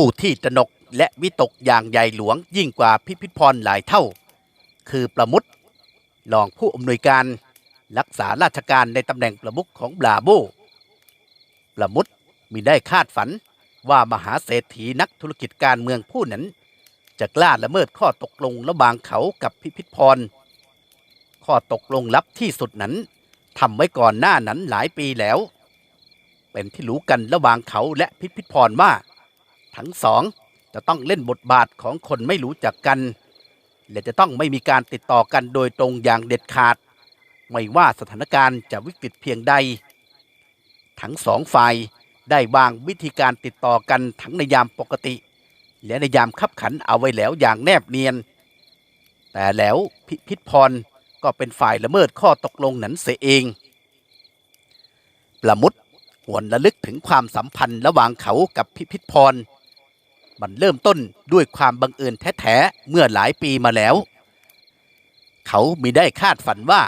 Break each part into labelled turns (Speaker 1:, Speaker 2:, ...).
Speaker 1: ผู้ที่ตนกและวิตกอย่างใหญ่หลวงยิ่งกว่าพิพิธพรหลายเท่า คือประมุตรองผู้อำนวยการรักษาราชการในตำแหน่งประมุขของบราโบประมุตมีได้คาดฝันว่ามหาเศรษฐีนักธุรกิจการเมืองผู้นั้น จะกล้าละเมิดข้อตกลงระหว่างเขากับพิพิธพร ข้อตกลงลับที่สุดนั้นทำไว้ก่อนหน้านั้นหลายปีแล้ว เป็นที่รู้กันระหว่างเขาและพิพิธพรว่า ทั้งสองจะต้องเล่นบทบาทของคนไม่รู้จักกัน และจะต้องไม่มีการติดต่อกันโดยตรงอย่างเด็ดขาด ไม่ว่าสถานการณ์จะวิกฤตเพียงใด ทั้งสองฝ่ายได้วางวิธีการติดต่อกันทั้งในยามปกติ และในยามขับขันเอาไว้แล้วอย่างแนบเนียน แต่แล้วพิพิธพรก็เป็นฝ่ายละเมิดข้อตกลงนั้นเสียเอง ประมุดหวนระลึกถึงความสัมพันธ์ระหว่างเขากับพิพิธพร มันเริ่มต้นด้วยความบังเอิญแท้ๆ เมื่อหลายปีมาแล้ว เขามีได้คาดฝันว่า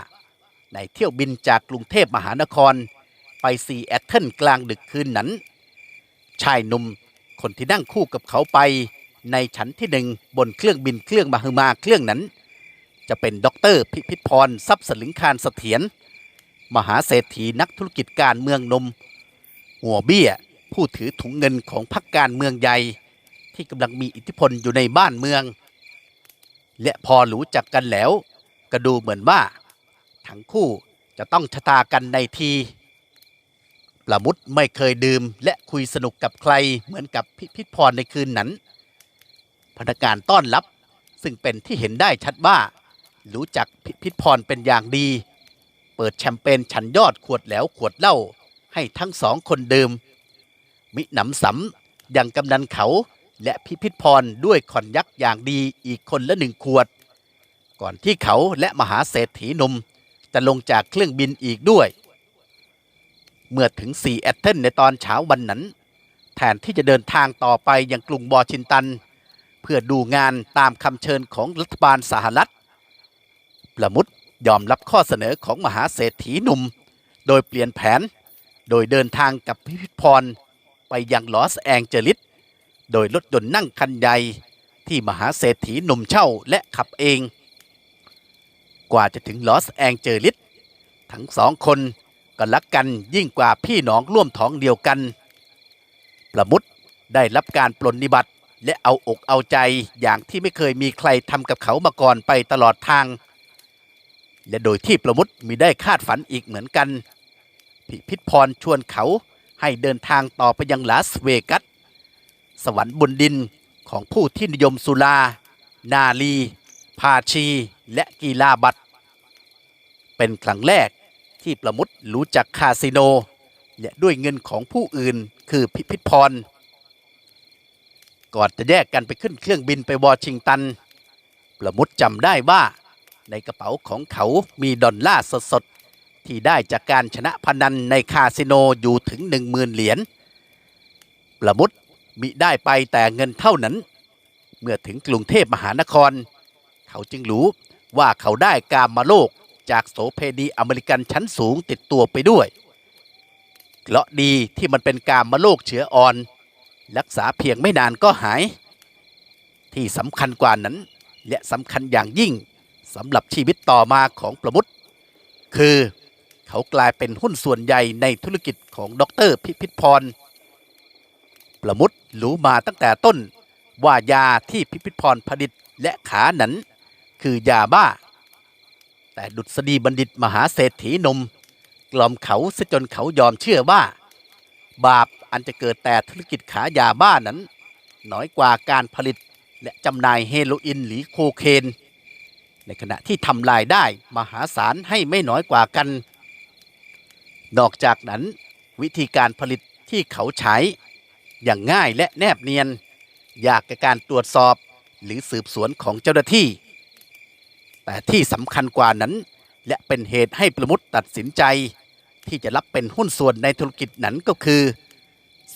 Speaker 1: ในเที่ยวบินจากกรุงเทพมหานคร ไปซีแอตเทิลกลางดึกคืนนั้น ชายหนุ่มคนที่นั่งคู่กับเขาไป ในชั้นที่หนึ่งบนเครื่องบินเครื่องมาฮือมาเครื่องนั้น จะเป็นด็อกเตอร์พิพิธพรทรัพย์สลึงคารเสถียรมหาเศรษฐีนักธุรกิจการเมืองนม หัวเบี้ยผู้ถือถุงเงินของพรรคการเมืองใหญ่ ที่กำลังมีอิทธิพลอยู่ในบ้านเมือง และพอรู้จักกันแล้ว ก็ดูเหมือนว่า ทั้งคู่จะต้องชะตากันในทีประมุตไม่เคยดื่มและคุยสนุกกับใครเหมือนกับพิพิธพรในคืนนั้น พนักงานต้อนรับซึ่งเป็นที่เห็นได้ชัดว่า รู้จักพิพิธพรเป็นอย่างดี เปิดแชมเปญฉันยอดขวดแล้วขวดเหล้าให้ทั้งสองคนดื่มมิหนำสำยังกำนันเขา และพิพิธพรด้วยคอนยักษ์อย่างดีอีกคนละหนึ่งขวด ก่อนที่เขาและมหาเศรษฐีหนุ่มจะลงจากเครื่องบินอีกด้วย เมื่อถึงซีแอตเทิลในตอนเช้าวันนั้น แทนที่จะเดินทางต่อไปยังกรุงวอชิงตัน เพื่อดูงานตามคำเชิญของรัฐบาลสหรัฐประมุดยอมรับข้อเสนอของมหาเศรษฐีหนุ่ม โดยเปลี่ยนแผน โดยเดินทางกับพิพิธพรไปยังลอสแองเจลิส โดยรถยนต์นั่งคันใหญ่ที่มหาเศรษฐีหนุ่มเช่าและขับเอง กว่าจะถึงลอสแองเจลิสทั้งสองคนก็รักกันยิ่งกว่าพี่น้องร่วมท้องเดียวกัน ประมุดได้รับการปลนนิบัติและเอาอกเอาใจอย่างที่ไม่เคยมีใครทำกับเขามาก่อนไปตลอดทาง และโดยที่ประมุดมีได้คาดฝันอีกเหมือนกันพิพิธพรชวนเขาให้เดินทางต่อไปยังลาสเวกัส สวรรค์บนดินของผู้ที่นิยมสุรา นาลีพาชี และกีฬาบัตร เป็นครั้งแรกที่ประมุดรู้จักคาสิโน และด้วยเงินของผู้อื่นคือพิพิธพร ก่อนจะแยกกันไปขึ้นเครื่องบินไปวอชิงตัน ประมุดจำได้ว่าในกระเป๋าของเขามีดอลลาร์สดๆ ที่ได้จากการชนะพนันในคาสิโนอยู่ถึงหนึ่งหมื่นเหรียญประมุด มิได้ไปแต่เงินเท่านั้น เมื่อถึงกรุงเทพมหานคร เขาจึงรู้ว่าเขาได้กามมาโลกจากโสเพณีอเมริกันชั้นสูงติดตัวไปด้วยเคราะดีที่มันเป็นกามมาโลกเชื้ออ่อน รักษาเพียงไม่นานก็หาย ที่สำคัญกว่านั้น และสำคัญอย่างยิ่งสำหรับชีวิตต่อมาของประมุตคือเขากลายเป็นหุ้นส่วนใหญ่ในธุรกิจของดรพิพิธพร ประมุตรู้มาตั้งแต่ต้น ว่ายาที่พิพิธพรผลิตและขาหนั้นคือยาบ้า แต่ดุษฎีบัณฑิตมหาเศรษฐีนม กล่อมเขาซะจนเขายอมเชื่อว่า บาปอันจะเกิดแต่ธุรกิจขายาบ้านั้น น้อยกว่าการผลิตและจำหน่ายเฮโรอีนหรือโคเคน ในขณะที่ทำรายได้มหาศาลให้ไม่น้อยกว่ากัน นอกจากนั้น วิธีการผลิตที่เขาใช้ อย่างง่ายและแนบเนียน ยากกับการตรวจสอบหรือสืบสวนของเจ้าหน้าที่ แต่ที่สำคัญกว่านั้น และเป็นเหตุให้ประมุตตัดสินใจ ที่จะรับเป็นหุ้นส่วนในธุรกิจนั้นก็คือ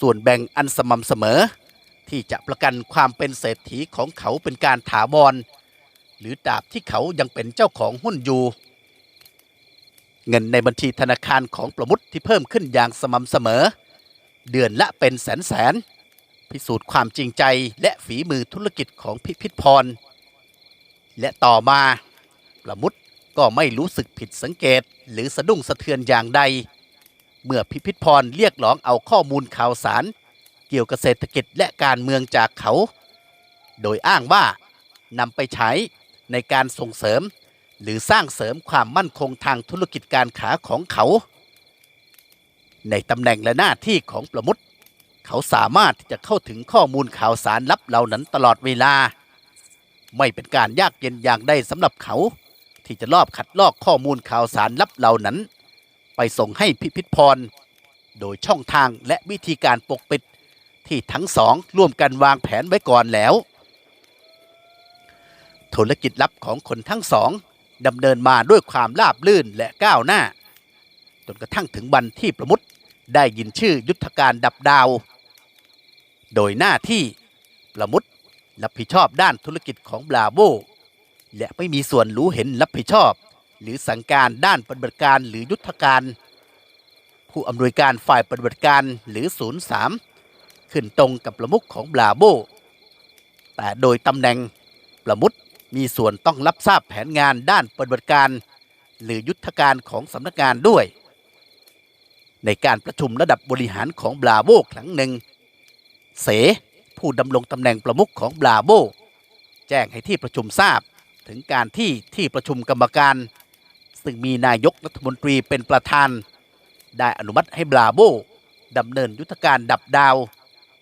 Speaker 1: ส่วนแบ่งอันสม่ำเสมอ ที่จะประกันความเป็นเศรษฐีของเขาเป็นการถาวรหรือตราบที่เขายังเป็นเจ้าของหุ้นอยู่เงินในบัญชีธนาคารของประมุตที่เพิ่มขึ้นอย่างสม่ำเสมอ เดือนละเป็นแสนแสน พิสูจน์ความจริงใจและฝีมือธุรกิจของพิพิธพร และต่อมาประมุดก็ไม่รู้สึกผิดสังเกตหรือสะดุ้งสะเทือนอย่างใด เมื่อพิพิธพรเรียกร้องเอาข้อมูลข่าวสาร เกี่ยวกับเศรษฐกิจและการเมืองจากเขา โดยอ้างว่านำไปใช้ในการส่งเสริม หรือสร้างเสริมความมั่นคงทางธุรกิจการค้าของเขา ในตำแหน่งและหน้าที่ของประมุดเขาสามารถที่จะเข้าถึงข้อมูลข่าวสารลับเหล่านั้นตลอดเวลา ไม่เป็นการยากเย็นอย่างใดสำหรับเขา ที่จะลอบขัดลอกข้อมูลข่าวสารลับเหล่านั้น ไปส่งให้พิพิธพร โดยช่องทางและวิธีการปกปิดที่ทั้งสองร่วมกันวางแผนไว้ก่อนแล้ว ธุรกิจลับของคนทั้งสองดำเนินมาด้วยความราบลื่นและก้าวหน้า นกระทั่งถึงวันที่ประมุดได้ยินชื่อยุทธการดับดาว โดยหน้าที่ประมุดรับผิดชอบด้านธุรกิจของบราโวและไม่มีส่วนรู้เห็นรับผิดชอบ หรือสั่งการด้านปฏิบัติการหรือยุทธการ ผู้อำนวยการฝ่ายปฏิบัติการหรือ 03 ขึ้นตรงกับประมุขของบราโวแต่โดยตำแหน่งประมุดมีส่วนต้องรับทราบแผนงานด้านปฏิบัติการ หรือยุทธการของสำนักงานด้วย ในการประชุมระดับบริหารของบราโวครั้งหนึ่ง เส ผู้ดำรงตำแหน่งประมุขของบราโวแจ้งให้ที่ประชุมทราบถึงการที่ที่ประชุมกรรมการ ซึ่งมีนายกรัฐมนตรีเป็นประธาน ได้อนุมัติให้บราโวดำเนินยุทธการดับดาว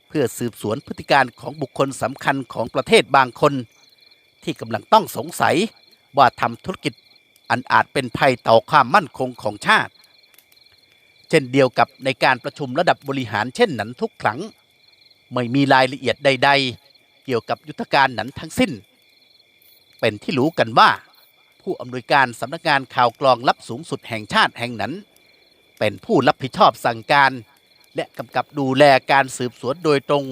Speaker 1: เพื่อสืบสวนพฤติการของบุคคลสำคัญของประเทศบางคน ที่กำลังต้องสงสัยว่าทำธุรกิจอันอาจเป็นภัยต่อความมั่นคงของชาติ เช่นเดียวกับในการประชุมระดับบริหารเช่นนั้นทุกครั้ง ไม่มีรายละเอียดใด ๆ เกี่ยวกับยุทธการนั้นทั้งสิ้น เป็นที่รู้กันว่า ผู้อำนวยการสำนักงานข่าวกรองลับสูงสุดแห่งชาติแห่งนั้น เป็นผู้รับผิดชอบสั่งการ และกำกับดูแลการสืบสวนโดยตรง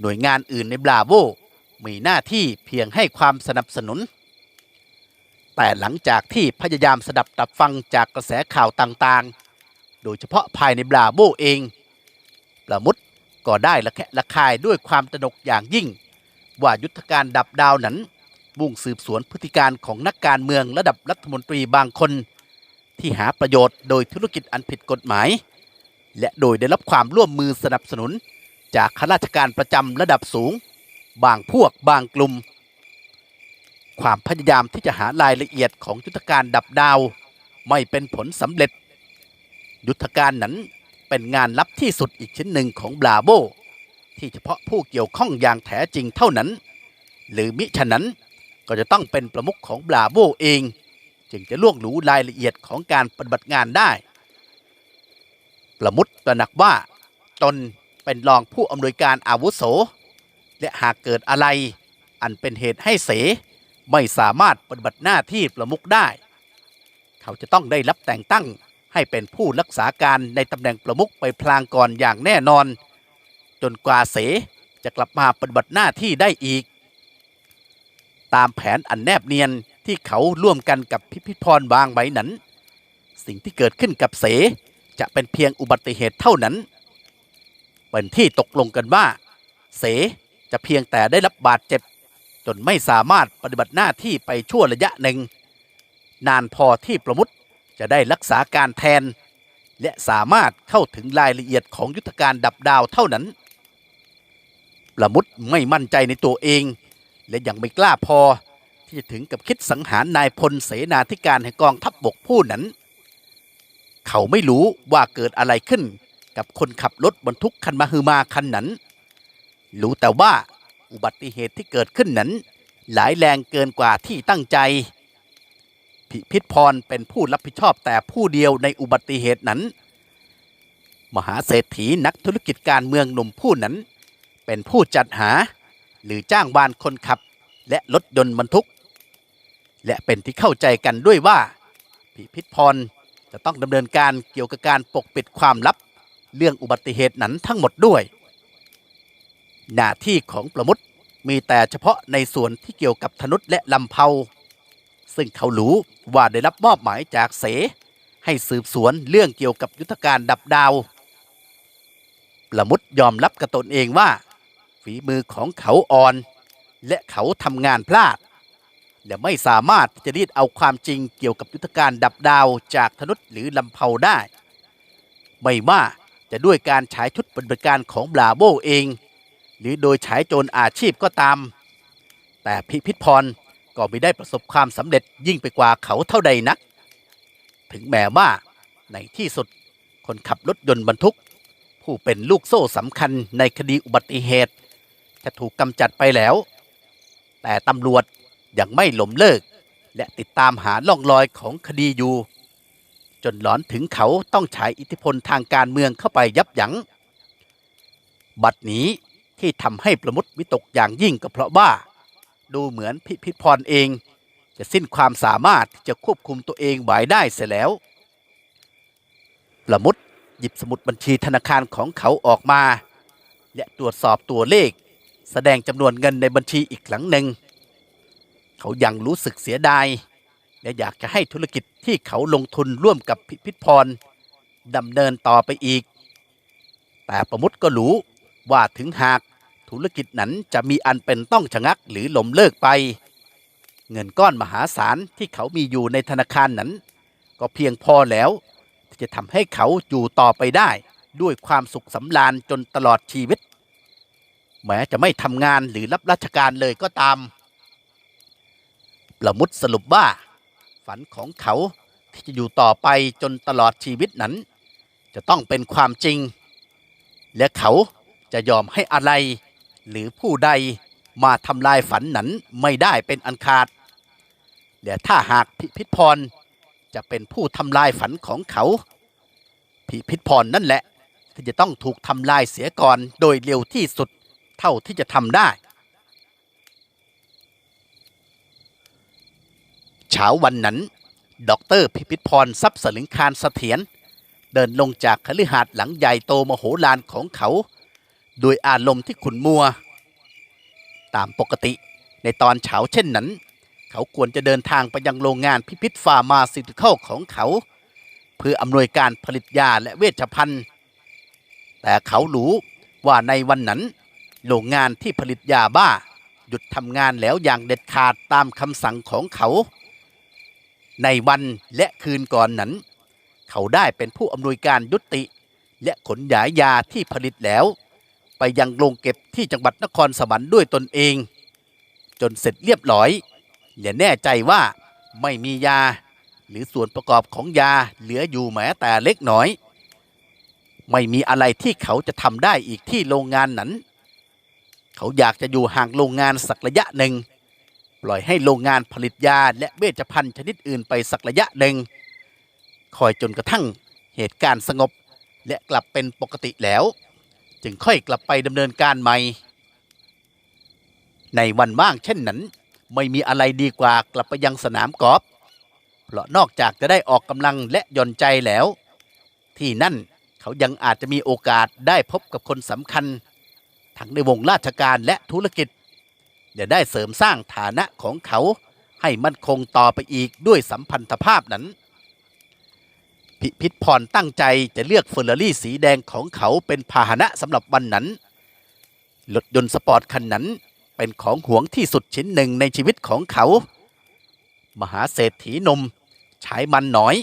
Speaker 1: หน่วยงานอื่นในบราโวมีหน้าที่เพียงให้ความสนับสนุน แต่หลังจากที่พยายามสดับตับฟังจากกระแสข่าวต่างๆ ดยเฉพาะภายในบราโวเองประมุดก็ได้ระแคะระคายด้วยความตนกอย่างยิ่ง ว่ายุทธการดับดาวนั้นมุ่งสืบสวนพฤติการของนักการเมืองระดับรัฐมนตรีบางคน ที่หาประโยชน์โดยธุรกิจอันผิดกฎหมาย และโดยได้รับความร่วมมือสนับสนุน จากข้าราชการประจำระดับสูง บางพวกบางกลุ่ม ความพยายามที่จะหารายละเอียดของยุทธการดับดาว ไม่เป็นผลสำเร็จ ยุทธการนั้นเป็นงานลับที่สุดอีกชิ้นหนึ่งของบราโบ ที่เฉพาะผู้เกี่ยวข้องอย่างแท้จริงเท่านั้น หรือมิฉะนั้นก็จะต้องเป็นประมุขของบราโบเอง จึงจะล่วงรู้รายละเอียดของการปฏิบัติงานได้ ประมุดตระหนักว่าตนเป็นรองผู้อำนวยการอาวุโส และหากเกิดอะไร อันเป็นเหตุให้เส ไม่สามารถปฏิบัติหน้าที่ประมุขได้ เขาจะต้องได้รับแต่งตั้ง ให้เป็นผู้รักษาการในตำแหน่งประมุขไปพลางก่อนอย่างแน่นอน จนกว่าเสจะกลับมาปฏิบัติหน้าที่ได้อีก ตามแผนอันแนบเนียนที่เขาร่วมกันกับพิพิธพรวางไว้นั้น สิ่งที่เกิดขึ้นกับเสจะเป็นเพียงอุบัติเหตุเท่านั้น เป็นที่ตกลงกันว่า เสจะเพียงแต่ได้รับบาดเจ็บ จนไม่สามารถปฏิบัติหน้าที่ไปชั่วระยะหนึ่ง นานพอที่ประมุข จะได้รักษาการแทน และสามารถเข้าถึงรายละเอียดของยุทธการดับดาวเท่านั้น ประมุขไม่มั่นใจในตัวเอง และยังไม่กล้าพอที่จะถึงกับคิดสังหารนายพลเสนาธิการแห่งกองทัพบบกผู้นั้น เขาไม่รู้ว่าเกิดอะไรขึ้นกับคนขับรถบรรทุกคันมาฮือมาคันนั้น รู้แต่ว่าอุบัติเหตุที่เกิดขึ้นนั้น หลายแรงเกินกว่าที่ตั้งใจ พิพิธพรเป็นผู้รับผิดชอบแต่ผู้เดียวในอุบัติเหตุนั้น มหาเศรษฐีนักธุรกิจการเมืองหนุ่มผู้นั้น เป็นผู้จัดหาหรือจ้างวานคนขับและรถยนต์บรรทุก และเป็นที่เข้าใจกันด้วยว่า พิพิธพรจะต้องดำเนินการเกี่ยวกับการปกปิดความลับ เรื่องอุบัติเหตุนั้นทั้งหมดด้วย หน้าที่ของประมุขมีแต่เฉพาะในส่วนที่เกี่ยวกับธนุษและลำเพา ซึ่งเขารู้ว่าได้รับมอบหมายจากเส ให้สืบสวนเรื่องเกี่ยวกับยุทธการดับดาวประมุดยอมรับกับตนเองว่า ฝีมือของเขาอ่อน และเขาทำงานพลาด และไม่สามารถจะรีดเอาความจริงเกี่ยวกับยุทธการดับดาวจากธนุษหรือลำเพาได้ ไม่ว่าจะด้วยการฉายชุดปฏิบัติการของบราโบเอง หรือโดยฉายโจรอาชีพก็ตาม แต่พิพิธพร ก็ไม่ได้ประสบความสำเร็จยิ่งไปกว่าเขาเท่าใดนัก ถึงแม้ว่าในที่สุดคนขับรถยนต์บรรทุก ผู้เป็นลูกโซ่สำคัญในคดีอุบัติเหตุ จะถูกกำจัดไปแล้ว แต่ตำรวจยังไม่หลมเลิก และติดตามหาล่องรอยของคดีอยู่ จนหลอนถึงเขาต้องใช้อิทธิพลทางการเมืองเข้าไปยับยัง้ง บัดนี้ที่ทำให้ประมุดวิตกอย่างยิ่งก็เพราะว่า ดูเหมือนพิพิธพรเอง จะสิ้นความสามารถที่จะควบคุมตัวเองไหวได้เสียแล้วประมุดหยิบสมุดบัญชีธนาคารของเขาออกมา และตรวจสอบตัวเลข แสดงจำนวนเงินในบัญชีอีกครั้งหนึ่ง เขายังรู้สึกเสียดาย และอยากจะให้ธุรกิจที่เขาลงทุนร่วมกับพิพิธพรดำเนินต่อไปอีก แต่ประมุดก็รู้ว่าถึงหาก ธุรกิจนั้นจะมีอันเป็นต้องชะงักหรือล้มเลิกไป เงินก้อนมหาศาลที่เขามีอยู่ในธนาคารนั้น ก็เพียงพอแล้วที่จะทำให้เขาอยู่ต่อไปได้ด้วยความสุขสำราญจนตลอดชีวิต แม้จะไม่ทำงานหรือรับราชการเลยก็ตาม ประมุดสรุปว่า ฝันของเขาที่จะอยู่ต่อไปจนตลอดชีวิตนั้น จะต้องเป็นความจริง และเขาจะยอมให้อะไร หรือผู้ใดมาทำลายฝันนั้นไม่ได้เป็นอันขาดและถ้าหากพิพิธพรจะเป็นผู้ทำลายฝันของเขา พิพิธพรนั่นแหละที่จะต้องถูกทำลายเสียก่อนโดยเร็วที่สุดเท่าที่จะทำได้เช้าวันนั้นด็อกเตอร์พิพิธพรทรัพย์สลึงคารเสถียรเดินลงจากคฤหาสน์หลังใหญ่โตมโหฬารของเขา โดยอารมณ์ที่ขุนมัว ตามปกติในตอนเช้าเช่นนั้น เขาควรจะเดินทางไปยังโรงงานพิพิธฟาร์มาซิติคอลของเขา เพื่ออำนวยการผลิตยาและเวชภัณฑ์ แต่เขารู้ว่าในวันนั้น โรงงานที่ผลิตยาบ้า หยุดทำงานแล้วอย่างเด็ดขาดตามคำสั่งของเขา ในวันและคืนก่อนนั้น เขาได้เป็นผู้อำนวยการยุติ และขนย้ายยาที่ผลิตแล้ว ไปยังโรงเก็บที่จังหวัดนครสวรรค์ด้วยตนเอง จนเสร็จเรียบร้อยและแน่ใจว่าไม่มียา หรือส่วนประกอบของยาเหลืออยู่แม้แต่เล็กน้อย ไม่มีอะไรที่เขาจะทำได้อีกที่โรงงานนั้น เขาอยากจะอยู่ห่างโรงงานสักระยะหนึ่ง ปล่อยให้โรงงานผลิตยาและเวชภัณฑ์ชนิดอื่นไปสักระยะหนึ่งคอยจนกระทั่งเหตุการณ์สงบและกลับเป็นปกติแล้ว จึงค่อยกลับไปดำเนินการใหม่ ในวันว่างเช่นนั้น ไม่มีอะไรดีกว่ากลับไปยังสนามกอล์ฟเพราะนอกจากจะได้ออกกำลังและหย่อนใจแล้ว ที่นั่นเขายังอาจจะมีโอกาสได้พบกับคนสำคัญ ทั้งในวงราชการและธุรกิจจะได้เสริมสร้างฐานะของเขาให้มั่นคงต่อไปอีกด้วยสัมพันธภาพนั้น พิพิธพรตั้งใจจะเลือกเฟอร์รารี่สีแดงของเขาเป็นพาหนะสำหรับวันนั้นรถยนต์สปอร์ตคันนั้นเป็นของหวงที่สุดชิ้นหนึ่งในชีวิตของเขา มหาเศรษฐีหนมใช้มันน้อย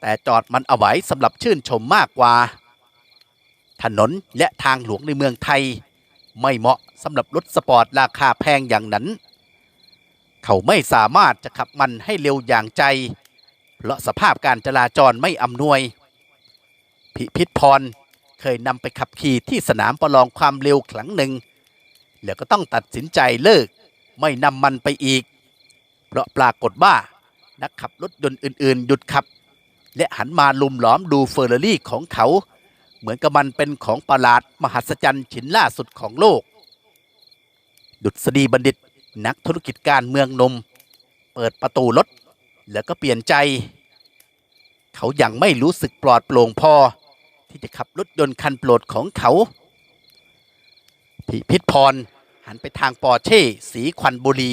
Speaker 1: แต่จอดมันเอาไว้สำหรับชื่นชมมากกว่า ถนนและทางหลวงในเมืองไทย ไม่เหมาะสำหรับรถสปอร์ตราคาแพงอย่างนั้น เขาไม่สามารถจะขับมันให้เร็วอย่างใจ เพราะสภาพการจราจรไม่อำนวย พิพิธพรเคยนำไปขับขี่ที่สนามประลองความเร็วครั้งหนึ่ง แล้วก็ต้องตัดสินใจเลิกไม่นำมันไปอีก เพราะปรากฏว่านักขับรถยนต์อื่น ๆ หยุดขับ และหันมาลุมล้อมดูเฟอร์รารี่ของเขา เหมือนกับมันเป็นของประหลาดมหัศจรรย์ชิ้นล่าสุดของโลก ดุษฎีบัณฑิตนักธุรกิจการเมืองนม เปิดประตูรถ แล้วก็เปลี่ยนใจ เขายังไม่รู้สึกปลอดโปร่งพอ ที่จะขับรถยนต์คันโปรดของเขาพิพิธพรหันไปทางปอร์เช่สีควันบุรี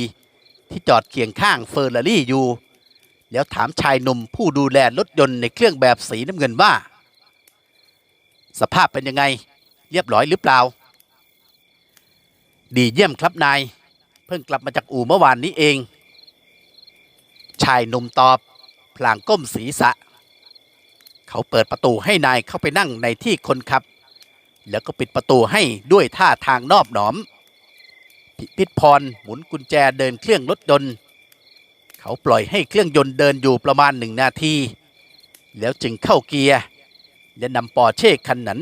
Speaker 1: ที่จอดเคียงข้างเฟอร์รารี่อยู่ แล้วถามชายหนุ่มผู้ดูแลรถยนต์ในเครื่องแบบสีน้ำเงินว่า สภาพเป็นยังไง เรียบร้อยหรือเปล่า ดีเยี่ยมครับนาย เพิ่งกลับมาจากอู่เมื่อวานนี้เอง ชายหนุ่มตอบ พลางก้มศีรษะ เขาเปิดประตูให้นายเข้าไปนั่งในที่คนขับ แล้วก็ปิดประตูให้ด้วยท่าทางนอบหนอม พิพิธพรหมุนกุญแจเดินเครื่องรถยนต์ เขาปล่อยให้เครื่องยนต์เดินอยู่ประมาณหนึ่งนาที แล้วจึงเข้าเกียร์และนำปอเช่คันนั้น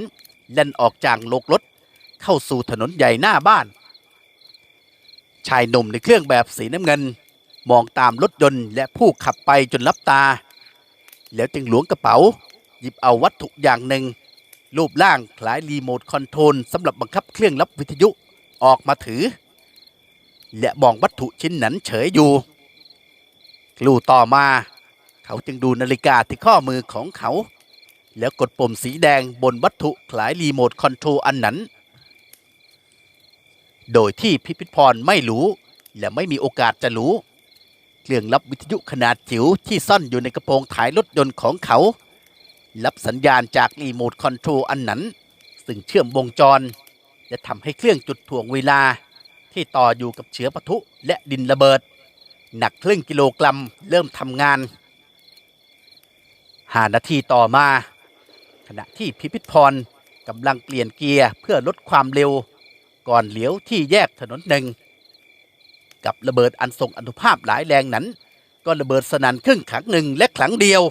Speaker 1: เล่นออกจากโลกรถเข้าสู่ถนนใหญ่หน้าบ้าน ชายหนุ่มในเครื่องแบบสีน้ำเงิน มองตามรถยนต์และผู้ขับไปจนลับตา แล้วจึงหลวงกระเป๋า หยิบเอาวัตถุอย่างหนึ่ง รูปร่างคล้ายรีโมทคอนโทรลสำหรับบังคับเครื่องรับวิทยุออกมาถือ และมองวัตถุชิ้นนั้นเฉยอยู่กลูต่อมา เขาจึงดูนาฬิกาที่ข้อมือของเขา แล้วกดปุ่มสีแดงบนวัตถุคล้ายรีโมทคอนโทรลอันนั้นโดยที่พิพิธพรไม่รู้ และไม่มีโอกาสจะรู้ เครื่องรับวิทยุขนาดจิ๋วที่ซ่อนอยู่ในกระโปรงท้ายรถยนต์ของเขา รับสัญญาณจากรีโมทคอนโทรลอันนั้น ซึ่งเชื่อมวงจร และทำให้เครื่องจุดถ่วงเวลา ที่ต่ออยู่กับเชื้อปะทุและดินระเบิด หนักครึ่งกิโลกรัมเริ่มทำงานหานาทีต่อมา ขณะที่พิพิธพรกำลังเปลี่ยนเกียร์เพื่อลดความเร็ว ก่อนเลี้ยวที่แยกถนนหนึ่ง กับระเบิดอันทรงอนุภาพหลายแรงนั้น ก็ระเบิดสนั่นครึ่งครั้งหนึ่งและครั้งเดียว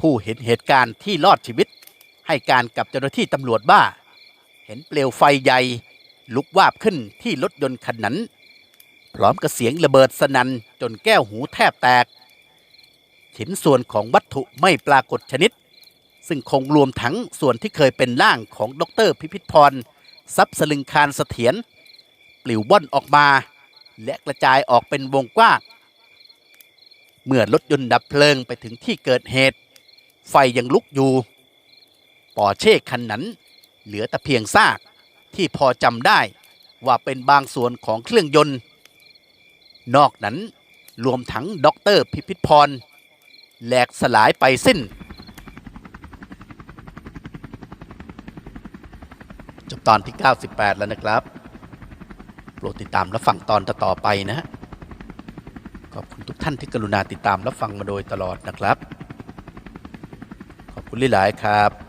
Speaker 1: ผู้เห็นเหตุการณ์ที่รอดชีวิต ให้การกับเจ้าหน้าที่ตำรวจว่า เห็นเปลวไฟใหญ่ลุกวาบขึ้นที่รถยนต์คันนั้น พร้อมกับเสียงระเบิดสนั่นจนแก้วหูแทบแตก ชิ้นส่วนของวัตถุไม่ปรากฏชนิด ซึ่งคงรวมทั้งส่วนที่เคยเป็นร่างของดรพิพิธพรทรัพย์สลึงคารเสถียรปลิวว่อนออกมา และกระจายออกเป็นวงกว้างเมื่อรถยนต์ดับเพลิงไปถึงที่เกิดเหตุ ไฟยังลุกอยู่ ปอเช่คันนั้น เหลือแต่เพียงซากที่พอจำได้ว่าเป็นบางส่วนของเครื่องยนต์ นอกนั้นรวมทั้งด็อกเตอร์พิพิธพร แหลกสลายไปสิ้น จบตอนที่ 98 แล้วนะครับ โปรดติดตามและฟังตอนต่อไปนะฮะขอบคุณทุกท่านที่กรุณาติดตามและฟังมาโดยตลอดนะครับ ขอบคุณหลายๆครับ